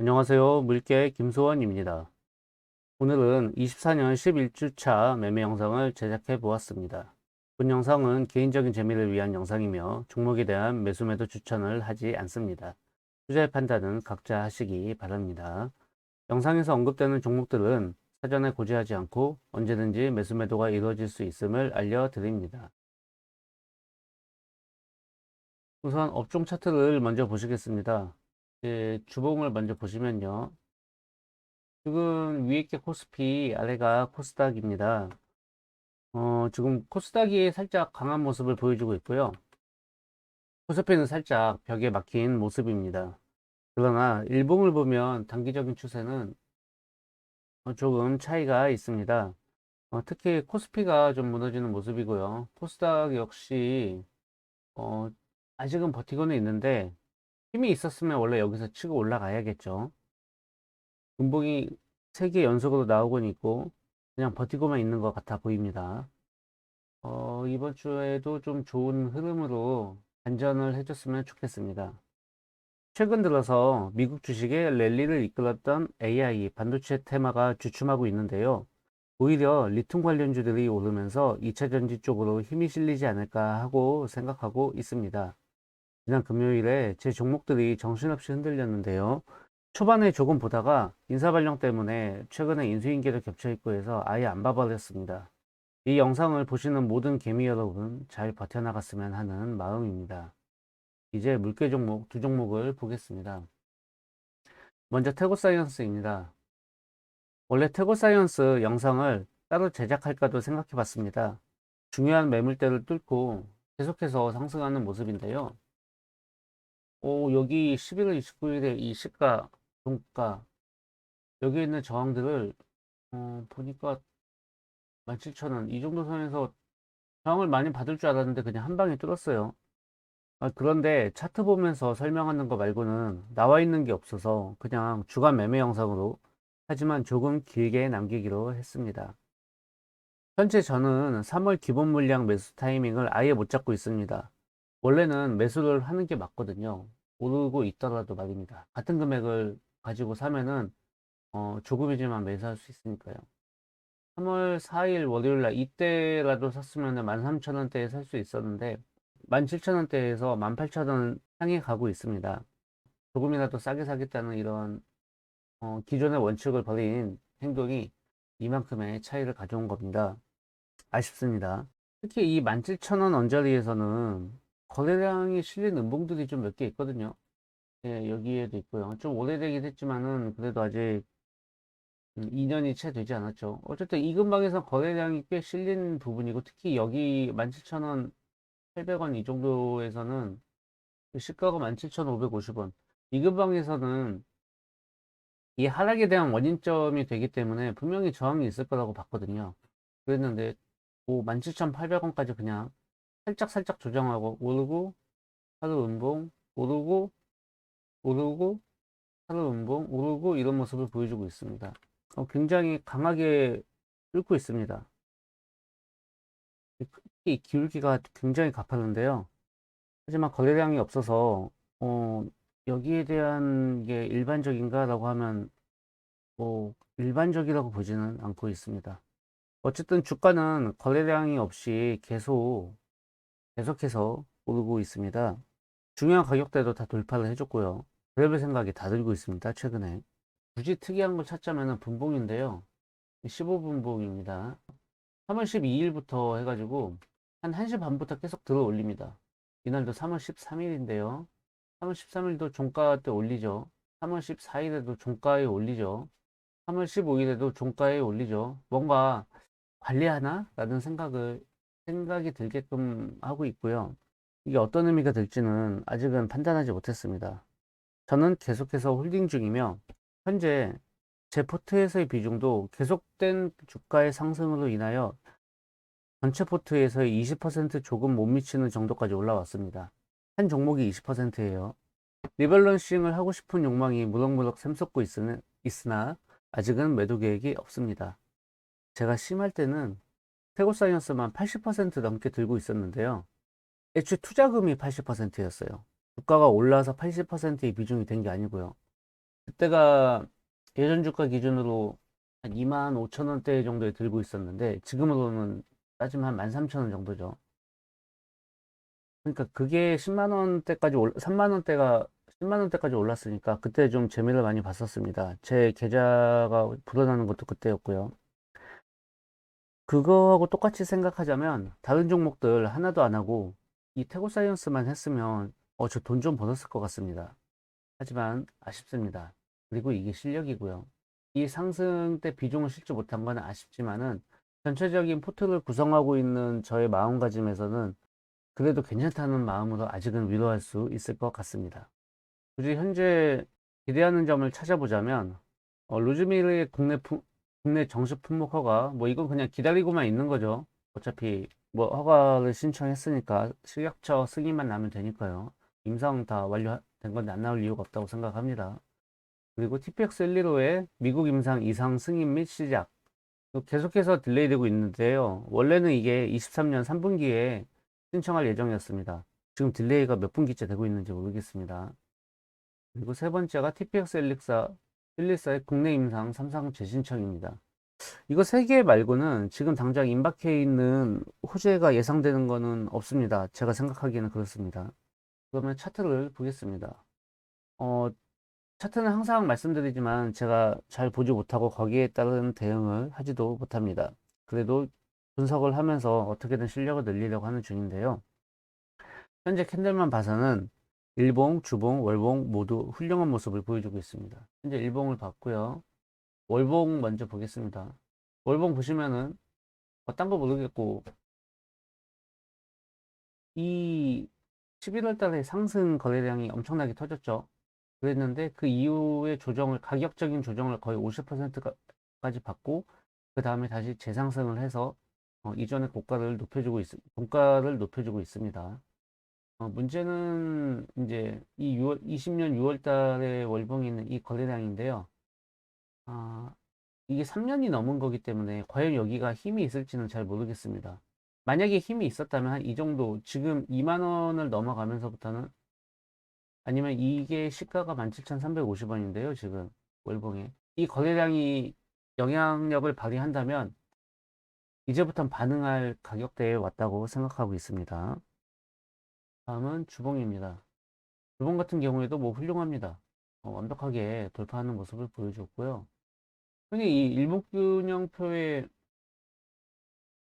안녕하세요. 물개 김소원입니다. 오늘은 24년 11주차 매매 영상을 제작해 보았습니다. 본 영상은 개인적인 재미를 위한 영상이며 종목에 대한 매수 매도 추천을 하지 않습니다. 투자의 판단은 각자 하시기 바랍니다. 영상에서 언급되는 종목들은 사전에 고지하지 않고 언제든지 매수 매도가 이루어질 수 있음을 알려드립니다. 우선 업종 차트를 먼저 보시겠습니다. 이제 주봉을 먼저 보시면요. 지금 위에 게 코스피, 아래가 코스닥입니다. 어, 지금 코스닥이 살짝 강한 모습을 보여주고 있고요. 코스피는 살짝 벽에 막힌 모습입니다. 그러나 일봉을 보면 단기적인 추세는 어, 조금 차이가 있습니다. 어, 특히 코스피가 좀 무너지는 모습이고요. 코스닥 역시 어, 아직은 버티고는 있는데 힘이 있었으면 원래 여기서 치고 올라가야겠죠. 분봉이 3개 연속으로 나오곤 있고 그냥 버티고만 있는 것 같아 보입니다. 어, 이번 주에도 좀 좋은 흐름으로 반전을 해줬으면 좋겠습니다. 최근 들어서 미국 주식의 랠리를 이끌었던 AI 반도체 테마가 주춤하고 있는데요. 오히려 리튬 관련주들이 오르면서 2차전지 쪽으로 힘이 실리지 않을까 하고 생각하고 있습니다. 지난 금요일에 제 종목들이 정신없이 흔들렸는데요. 초반에 조금 보다가 인사발령 때문에 최근에 인수인계도 겹쳐있고 해서 아예 안 봐버렸습니다. 이 영상을 보시는 모든 개미 여러분 잘 버텨나갔으면 하는 마음입니다. 이제 물개 종목 두 종목을 보겠습니다. 먼저 태고사이언스입니다. 원래 태고사이언스 영상을 따로 제작할까도 생각해 봤습니다. 중요한 매물대를 뚫고 계속해서 상승하는 모습인데요. 오, 여기 11월 29일에 이 시가, 종가, 여기 있는 저항들을, 어, 보니까 17,000원, 이 정도 선에서 저항을 많이 받을 줄 알았는데 그냥 한 방에 뚫었어요. 아, 그런데 차트 보면서 설명하는 거 말고는 나와 있는 게 없어서 그냥 주간 매매 영상으로 하지만 조금 길게 남기기로 했습니다. 현재 저는 3월 기본 물량 매수 타이밍을 아예 못 잡고 있습니다. 원래는 매수를 하는 게 맞거든요. 오르고 있더라도 말입니다. 같은 금액을 가지고 사면은 어, 조금이지만 매수할 수 있으니까요. 3월 4일 월요일 날 이때라도 샀으면 13,000원대에 살 수 있었는데 17,000원대에서 18,000원 향해 가고 있습니다. 조금이라도 싸게 사겠다는 이런 어, 기존의 원칙을 버린 행동이 이만큼의 차이를 가져온 겁니다. 아쉽습니다. 특히 이 17,000원 언저리에서는 거래량이 실린 음봉들이 좀 몇 개 있거든요. 예, 여기에도 있고요. 좀 오래되긴 했지만은 그래도 아직 2년이 채 되지 않았죠. 어쨌든 이 근방에서 거래량이 꽤 실린 부분이고 특히 여기 17,000원, 800원 이 정도에서는 시가가 17,550원. 이 근방에서는 이 하락에 대한 원인점이 되기 때문에 분명히 저항이 있을 거라고 봤거든요. 그랬는데 뭐 17,800원까지 그냥 살짝 살짝 조정하고 오르고 하루 음봉 오르고 오르고 하루 음봉 오르고 이런 모습을 보여주고 있습니다. 어, 굉장히 강하게 뚫고 있습니다. 이 기울기가 굉장히 가파른데요. 하지만 거래량이 없어서 어, 여기에 대한 게 일반적인가 라고 하면 뭐 일반적이라고 보지는 않고 있습니다. 어쨌든 주가는 거래량이 없이 계속 계속해서 오르고 있습니다. 중요한 가격대도 다 돌파를 해줬고요. 그래볼 생각이 다 들고 있습니다. 최근에. 굳이 특이한 걸 찾자면 분봉인데요. 15분봉입니다. 3월 12일부터 해가지고 한 1시 반부터 계속 들어 올립니다. 이날도 3월 13일인데요. 3월 13일도 종가 때 올리죠. 3월 14일에도 종가에 올리죠. 3월 15일에도 종가에 올리죠. 뭔가 관리하나? 라는 생각을 생각이 들게끔 하고 있고요. 이게 어떤 의미가 될지는 아직은 판단하지 못했습니다. 저는 계속해서 홀딩 중이며 현재 제 포트에서의 비중도 계속된 주가의 상승으로 인하여 전체 포트에서의 20% 조금 못 미치는 정도까지 올라왔습니다. 한 종목이 20%예요. 리밸런싱을 하고 싶은 욕망이 무럭무럭 샘솟고 있으나, 아직은 매도 계획이 없습니다. 제가 심할 때는 태고 사이언스만 80% 넘게 들고 있었는데요. 애초에 투자금이 80%였어요. 주가가 올라서 80%의 비중이 된 게 아니고요. 그때가 예전 주가 기준으로 한 2만 5천 원대 정도에 들고 있었는데 지금으로는 따지면 한 13,000원 정도죠. 그러니까 그게 10만 원대까지 올 3만 원대가 10만 원대까지 올랐으니까 그때 좀 재미를 많이 봤었습니다. 제 계좌가 불어나는 것도 그때였고요. 그거하고 똑같이 생각하자면 다른 종목들 하나도 안 하고 이 태고 사이언스만 했으면 어, 저 돈 좀 벌었을 것 같습니다. 하지만 아쉽습니다. 그리고 이게 실력이고요. 이 상승 때 비중을 실지 못한 건 아쉽지만은 전체적인 포트를 구성하고 있는 저의 마음가짐에서는 그래도 괜찮다는 마음으로 아직은 위로할 수 있을 것 같습니다. 굳이 현재 기대하는 점을 찾아보자면 어, 루즈미르의 국내 품- 국내 정식 품목 허가 뭐 이건 그냥 기다리고만 있는 거죠. 어차피 뭐 허가를 신청했으니까 실력처 승인만 나면 되니까요. 임상 다 완료된 건데 안 나올 이유가 없다고 생각합니다. 그리고 TPX 115의 미국 임상 이상 승인 및 시작 계속해서 딜레이 되고 있는데요. 원래는 이게 23년 3분기에 신청할 예정이었습니다. 지금 딜레이가 몇 분기째 되고 있는지 모르겠습니다. 그리고 세 번째가 TPX 114, 114의 국내 임상 3상 재신청입니다. 이거 세 개 말고는 지금 당장 임박해 있는 호재가 예상되는 거는 없습니다. 제가 생각하기에는 그렇습니다. 그러면 차트를 보겠습니다. 어, 차트는 항상 말씀드리지만 제가 잘 보지 못하고 거기에 따른 대응을 하지도 못합니다. 그래도 분석을 하면서 어떻게든 실력을 늘리려고 하는 중인데요. 현재 캔들만 봐서는 일봉, 주봉, 월봉 모두 훌륭한 모습을 보여주고 있습니다. 현재 일봉을 봤고요. 월봉 먼저 보겠습니다. 월봉 보시면은 어, 딴거 모르겠고 이 11월 달에 상승 거래량이 엄청나게 터졌죠. 그랬는데 그 이후에 조정을 가격적인 조정을 거의 50%까지 받고 그 다음에 다시 재상승을 해서 어, 이전의 고가를 높여주고 있, 종가를 높여주고 있습니다. 어, 문제는 이제 이 6월, 20년 6월 달에 월봉이 있는 이 거래량인데요. 아, 이게 3년이 넘은 거기 때문에 과연 여기가 힘이 있을지는 잘 모르겠습니다. 만약에 힘이 있었다면 한 이 정도 지금 2만 원을 넘어가면서부터는 아니면 이게 시가가 17,350원인데요. 지금 월봉에 이 거래량이 영향력을 발휘한다면 이제부터 반응할 가격대에 왔다고 생각하고 있습니다. 다음은 주봉입니다. 주봉 같은 경우에도 뭐 훌륭합니다. 어, 완벽하게 돌파하는 모습을 보여줬고요. 흔히 이 일목균형표의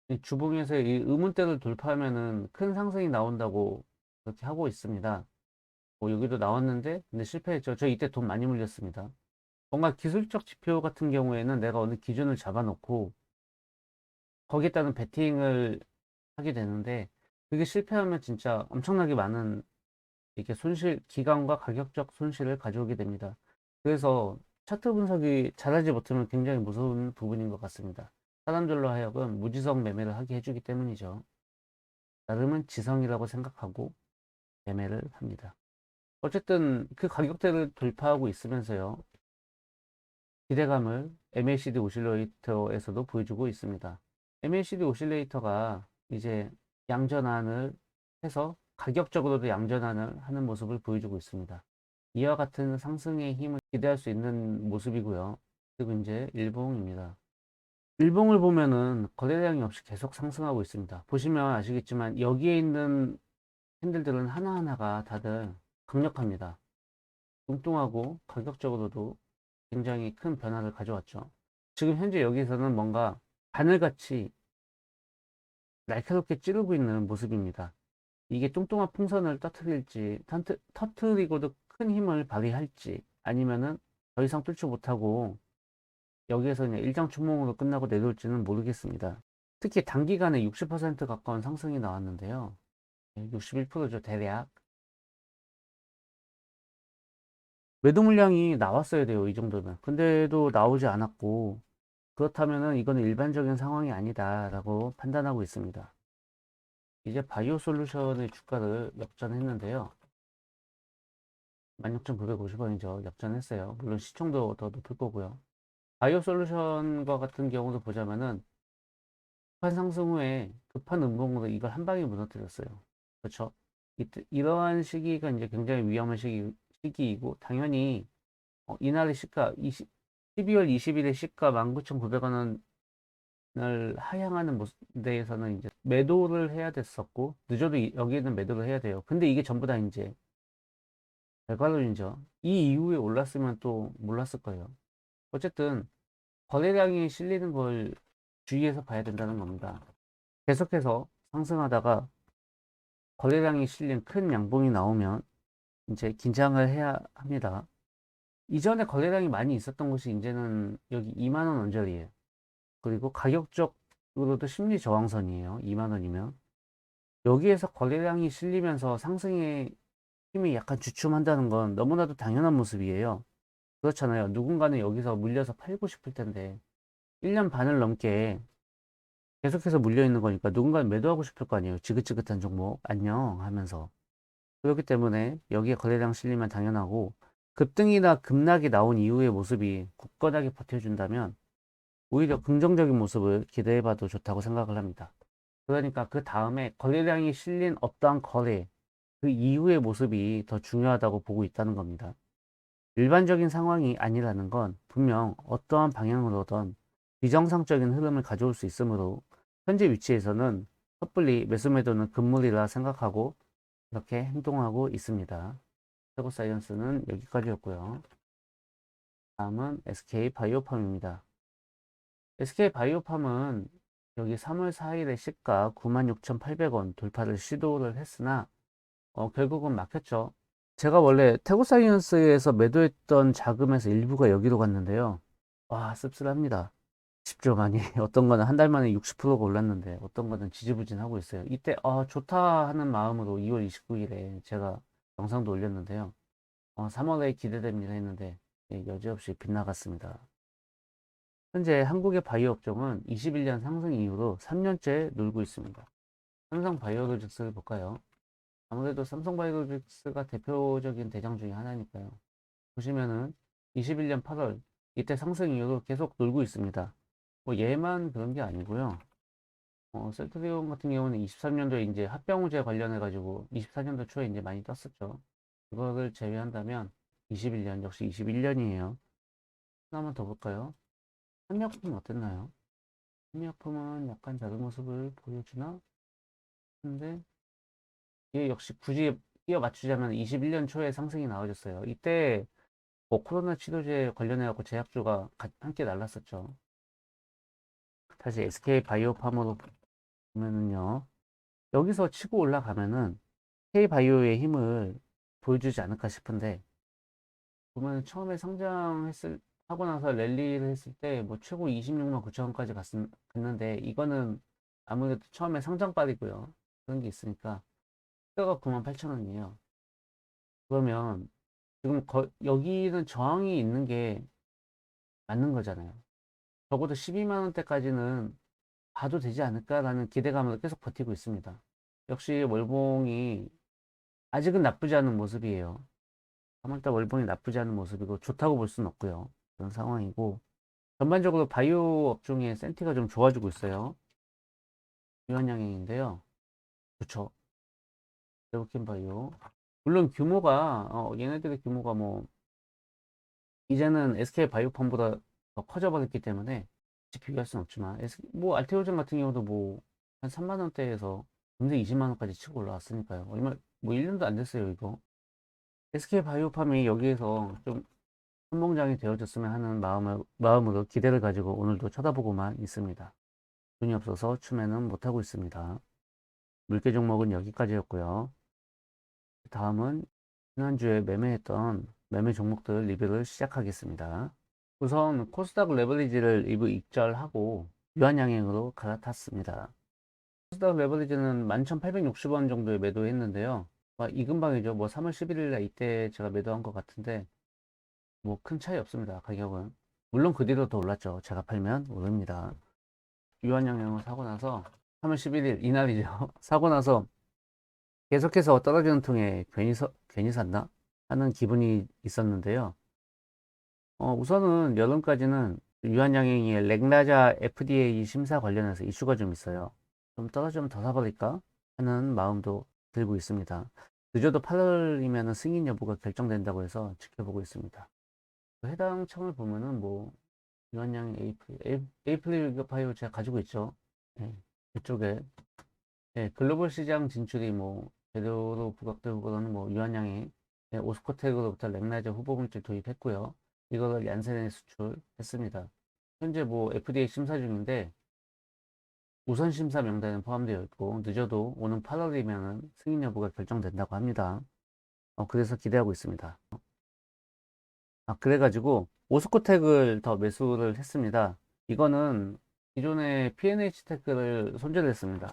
이 주봉에서 이 의문대를 돌파하면은 큰 상승이 나온다고 그렇게 하고 있습니다. 뭐 여기도 나왔는데 근데 실패했죠. 저 이때 돈 많이 물렸습니다. 뭔가 기술적 지표 같은 경우에는 내가 어느 기준을 잡아놓고 거기에 따른 베팅을 하게 되는데 그게 실패하면 진짜 엄청나게 많은 이렇게 손실, 기간과 가격적 손실을 가져오게 됩니다. 그래서 차트 분석이 잘하지 못하면 굉장히 무서운 부분인 것 같습니다. 사람들로 하여금 무지성 매매를 하게 해주기 때문이죠. 나름은 지성이라고 생각하고 매매를 합니다. 어쨌든 그 가격대를 돌파하고 있으면서요. 기대감을 MACD 오실레이터에서도 보여주고 있습니다. MACD 오실레이터가 이제 양전환을 해서 가격적으로도 양전환을 하는 모습을 보여주고 있습니다. 이와 같은 상승의 힘을 기대할 수 있는 모습이고요. 그리고 이제 일봉입니다. 일봉을 보면은 거래량이 없이 계속 상승하고 있습니다. 보시면 아시겠지만 여기에 있는 캔들들은 하나하나가 다들 강력합니다. 뚱뚱하고 가격적으로도 굉장히 큰 변화를 가져왔죠. 지금 현재 여기서는 뭔가 바늘같이 날카롭게 찌르고 있는 모습입니다. 이게 뚱뚱한 풍선을 터트릴지, 터트리고도 큰 힘을 발휘할지, 아니면은 더 이상 뚫지 못하고 여기에서 그냥 일장춘몽으로 끝나고 내려올지는 모르겠습니다. 특히 단기간에 60% 가까운 상승이 나왔는데요. 61%죠, 대략. 매도 물량이 나왔어야 돼요, 이 정도면. 근데도 나오지 않았고, 그렇다면은 이거는 일반적인 상황이 아니다라고 판단하고 있습니다. 이제 바이오 솔루션의 주가를 역전했는데요. 16,950원이죠. 역전했어요. 물론 시총도 더 높을 거고요. 바이오 솔루션과 같은 경우도 보자면은 급한 상승 후에 급한 음봉으로 이걸 한 방에 무너뜨렸어요. 그렇죠? 이러한 시기가 이제 굉장히 위험한 시기, 시기이고 당연히 어, 이날의 시가 20, 12월 20일의 시가 19,900원을 하향하는 모습 데에서는 이제 매도를 해야 됐었고 늦어도 이- 여기에는 매도를 해야 돼요. 근데 이게 전부 다 이제 결과론이죠. 이 이후에 올랐으면 또 몰랐을 거예요. 어쨌든 거래량이 실리는 걸 주의해서 봐야 된다는 겁니다. 계속해서 상승하다가 거래량이 실린 큰 양봉이 나오면 이제 긴장을 해야 합니다. 이전에 거래량이 많이 있었던 곳이 이제는 여기 2만원 언저리에요. 그리고 가격적으로도 심리 저항선이에요. 2만원이면. 여기에서 거래량이 실리면서 상승의 힘이 약간 주춤한다는 건 너무나도 당연한 모습이에요. 그렇잖아요. 누군가는 여기서 물려서 팔고 싶을 텐데 1년 반을 넘게 계속해서 물려 있는 거니까 누군가는 매도하고 싶을 거 아니에요. 지긋지긋한 종목 안녕 하면서 그렇기 때문에 여기에 거래량 실리면 당연하고 급등이나 급락이 나온 이후의 모습이 굳건하게 버텨준다면 오히려 긍정적인 모습을 기대해봐도 좋다고 생각을 합니다. 그러니까 그 다음에 거래량이 실린 어떠한 거래 그 이후의 모습이 더 중요하다고 보고 있다는 겁니다. 일반적인 상황이 아니라는 건 분명 어떠한 방향으로든 비정상적인 흐름을 가져올 수 있으므로 현재 위치에서는 섣불리 매수 매도는 금물이라 생각하고 이렇게 행동하고 있습니다. 세고 사이언스는 여기까지였고요. 다음은 SK 바이오팜입니다. SK 바이오팜은 여기 3월 4일에 시가 96,800원 돌파를 시도를 했으나 어, 결국은 막혔죠. 제가 원래 태고사이언스에서 매도했던 자금에서 일부가 여기로 갔는데요. 와, 씁쓸합니다. 10조 만이 어떤 거는 한 달 만에 60%가 올랐는데 어떤 거는 지지부진하고 있어요. 이때 아, 좋다 하는 마음으로 2월 29일에 제가 영상도 올렸는데요. 어, 3월에 기대됩니다 했는데 예, 여지없이 빗나갔습니다. 현재 한국의 바이오 업종은 21년 상승 이후로 3년째 놀고 있습니다. 삼성 바이오로직스를 볼까요? 아무래도 삼성 바이오로직스가 대표적인 대장 중에 하나니까요. 보시면은 21년 8월 이때 상승 이후로 계속 놀고 있습니다. 뭐 얘만 그런 게 아니고요. 어, 셀트리온 같은 경우는 23년도에 이제 합병우제 관련해 가지고 24년도 초에 이제 많이 떴었죠. 그거를 제외한다면 21년 역시 21년이에요. 하나만 더 볼까요? 한미약품은 어땠나요? 한미약품은 약간 다른 모습을 보여주나? 근데 얘 역시 굳이 끼워 맞추자면 21년 초에 상승이 나와줬어요. 이때 뭐 코로나 치료제 관련해 갖고 제약주가 가- 함께 날랐었죠. 다시 SK 바이오팜으로 보면은요. 여기서 치고 올라가면은 K 바이오의 힘을 보여주지 않을까 싶은데 보면 처음에 상장했을 하고 나서 랠리를 했을 때 뭐 최고 26만 9천 원까지 갔는데 이거는 아무래도 처음에 상장빨이고요. 그런 게 있으니까 시가가 9만 8천 원이에요. 그러면 지금 거- 여기는 저항이 있는 게 맞는 거잖아요. 적어도 12만 원대까지는 봐도 되지 않을까라는 기대감으로 계속 버티고 있습니다. 역시 월봉이 아직은 나쁘지 않은 모습이에요. 3월달 월봉이 나쁘지 않은 모습이고 좋다고 볼 수는 없고요. 그런 상황이고 전반적으로 바이오 업종의 센티가 좀 좋아지고 있어요. 유한 양행인데요. 좋죠. 레오킨 바이오. 물론 규모가 어, 얘네들의 규모가 뭐 이제는 SK 바이오팜보다 더 커져버렸기 때문에 비교할 수는 없지만 뭐 알테오젠 같은 경우도 뭐 한 3만 원대에서 금세 20만 원까지 치고 올라왔으니까요. 얼마 뭐 1년도 안 됐어요, 이거. SK 바이오팜이 여기에서 좀 선봉장이 되어줬으면 하는 마음을, 마음으로 기대를 가지고 오늘도 쳐다보고만 있습니다. 돈이 없어서 추매는 못하고 있습니다. 물개 종목은 여기까지였고요. 다음은 지난주에 매매했던 매매 종목들 리뷰를 시작하겠습니다. 우선 코스닥 레버리지를 일부 익절하고 유한양행으로 갈아탔습니다. 코스닥 레버리지는 11,860원 정도에 매도했는데요. 아, 이 근방이죠. 뭐 3월 11일 날 이때 제가 매도한 것 같은데 뭐 큰 차이 없습니다. 가격은. 물론 그 뒤로 더 올랐죠. 제가 팔면 오릅니다. 유한양행을 사고 나서 3월 11일 이날이죠. 사고 나서 계속해서 떨어지는 통에 괜히, 서, 괜히 샀나? 하는 기분이 있었는데요. 어, 우선은 여름까지는 유한양행의 렉나자 FDA 심사 관련해서 이슈가 좀 있어요. 좀 떨어지면 더 사버릴까? 하는 마음도 들고 있습니다. 늦어도 8월이면 승인 여부가 결정된다고 해서 지켜보고 있습니다. 그 해당 창을 보면은 뭐 유한양의 에이플, 에이플 파이어 제가 가지고 있죠. 예, 이쪽에 예, 글로벌 시장 진출이 뭐 제대로 부각되고 그러는 뭐 유한양이 예, 오스코텍으로부터 렉나이저 후보 물질 도입했고요. 이거를 얀센에 수출했습니다. 현재 뭐 FDA 심사 중인데 우선 심사 명단에 포함되어 있고 늦어도 오는 8월이면 승인 여부가 결정된다고 합니다. 어, 그래서 기대하고 있습니다. 아, 그래가지고 오스코텍을 더 매수를 했습니다. 이거는 기존의 P&H 테크를 손절했습니다.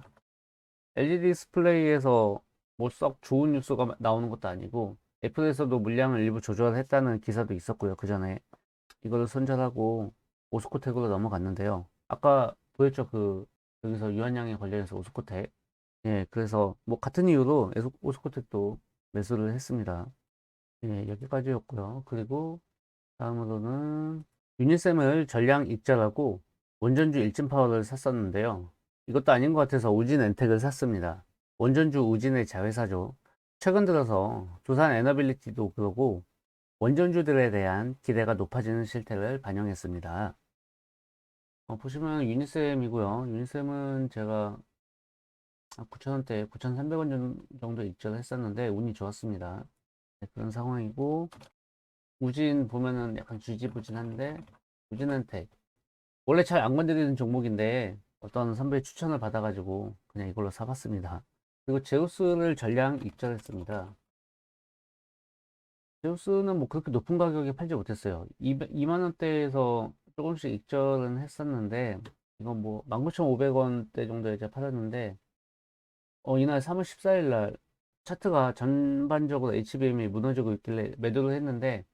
LED 디스플레이에서 뭐 썩 좋은 뉴스가 나오는 것도 아니고 애플에서도 물량을 일부 조절했다는 기사도 있었고요. 그 전에 이거를 손절하고 오스코텍으로 넘어갔는데요. 아까 보였죠? 그 여기서 유한양에 관련해서 오스코텍. 예, 그래서 뭐 같은 이유로 오스코텍도 매수를 했습니다. 예, 여기까지였고요. 그리고 다음으로는 유니셈을 전량 익절하고 원전주 일진 파워를 샀었는데요. 이것도 아닌 것 같아서 우진 엔텍을 샀습니다. 원전주 우진의 자회사죠. 최근 들어서 두산 에너빌리티도 그러고 원전주들에 대한 기대가 높아지는 실태를 반영했습니다. 어, 보시면 유니셈이고요. 유니셈은 제가 9,000원대, 9,300원 정도 입절을 했었는데 운이 좋았습니다. 네, 그런 상황이고 우진 보면은 약간 주지부진한데 우진한테 원래 잘 안 건드리는 종목인데 어떤 선배의 추천을 받아가지고 그냥 이걸로 사봤습니다. 그리고 제우스를 전량 입절했습니다. 제우스는 뭐 그렇게 높은 가격에 팔지 못했어요. 2만 원대에서 조금씩 익절은 했었는데 이건 뭐 19,500원대 정도에 이제 팔았는데 어 이날 3월 14일 날 차트가 전반적으로 HBM이 무너지고 있길래 매도를 했는데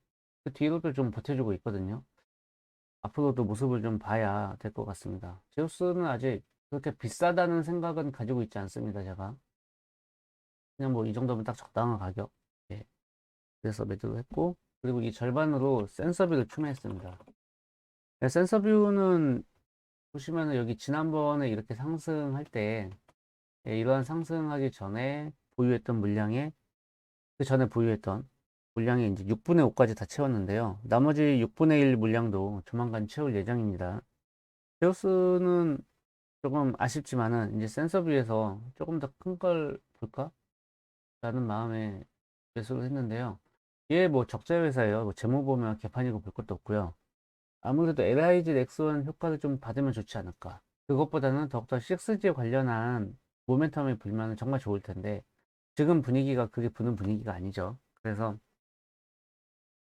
그 뒤로도 좀 버텨주고 있거든요. 앞으로도 모습을 좀 봐야 될 것 같습니다. 제우스는 아직 그렇게 비싸다는 생각은 가지고 있지 않습니다. 제가 그냥 뭐 이 정도면 딱 적당한 가격. 예. 그래서 매도를 했고 그리고 이 절반으로 센서비를 추매했습니다. 네, 센서뷰는 보시면은 여기 지난번에 이렇게 상승할 때 예, 이러한 상승하기 전에 보유했던 물량에 그 전에 보유했던 물량이 이제 6분의 5까지 다 채웠는데요. 나머지 6분의 1 물량도 조만간 채울 예정입니다. 제우스는 조금 아쉽지만은 이제 센서뷰에서 조금 더 큰 걸 볼까? 라는 마음에 매수를 했는데요. 얘뭐 적자 회사예요. 뭐 재무 보면 개판이고 볼 것도 없고요. 아무래도 LIG 넥슨 효과를 좀 받으면 좋지 않을까. 그것보다는 더욱더 6G에 관련한 모멘텀이 불면 정말 좋을 텐데 지금 분위기가 그게 부는 분위기가 아니죠. 그래서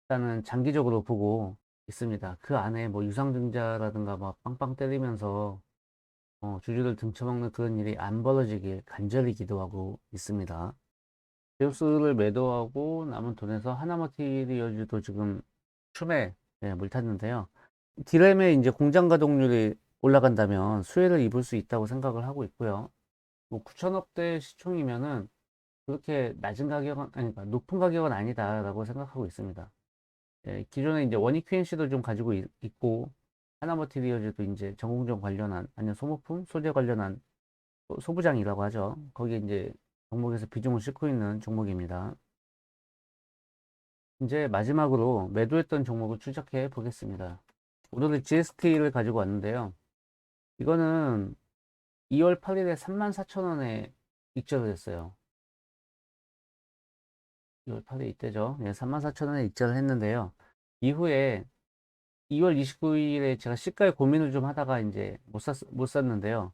일단은 장기적으로 보고 있습니다. 그 안에 뭐 유상증자라든가 막 빵빵 때리면서 어, 주주들 등쳐먹는 그런 일이 안 벌어지길 간절히 기도하고 있습니다. 제우스를 매도하고 남은 돈에서 하나마티리얼즈도 지금 춤에 네, 물 탔는데요. 디램의 이제 공장 가동률이 올라간다면 수혜를 입을 수 있다고 생각을 하고 있고요. 뭐 9천억대 시총이면은 그렇게 낮은 가격은 아니 그러니까 높은 가격은 아니다라고 생각하고 있습니다. 예, 기존에 이제 원익 QNC도 좀 가지고 있, 고 하나머티리얼즈도 이제 전공정 관련한 아니면 소모품 소재 관련한 소부장이라고 하죠. 거기에 이제 종목에서 비중을 싣고 있는 종목입니다. 이제 마지막으로 매도했던 종목을 추적해 보겠습니다. 오늘은 GST를 가지고 왔는데요. 이거는 2월 8일에 34,000원에 익절을 했어요. 2월 8일 이때죠. 예, 34,000원에 익절을 했는데요. 이후에 2월 29일에 제가 시가에 고민을 좀 하다가 이제 못 샀, 못 샀는데요.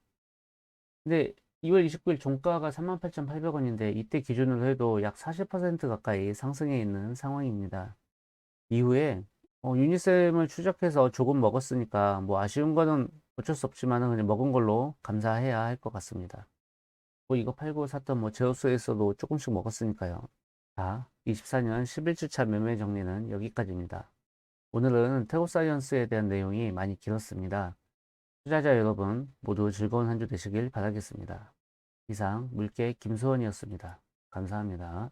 근데 2월 29일 종가가 38,800원인데 이때 기준으로 해도 약 40% 가까이 상승해 있는 상황입니다. 이후에 어, 유니셈을 추적해서 조금 먹었으니까 뭐 아쉬운 거는 어쩔 수 없지만 그냥 먹은 걸로 감사해야 할 것 같습니다. 뭐 이거 팔고 샀던 뭐 제우스에서도 조금씩 먹었으니까요. 자, 24년 11주차 매매 정리는 여기까지입니다. 오늘은 테오사이언스에 대한 내용이 많이 길었습니다. 투자자 여러분 모두 즐거운 한 주 되시길 바라겠습니다. 이상 물개 김수원이었습니다. 감사합니다.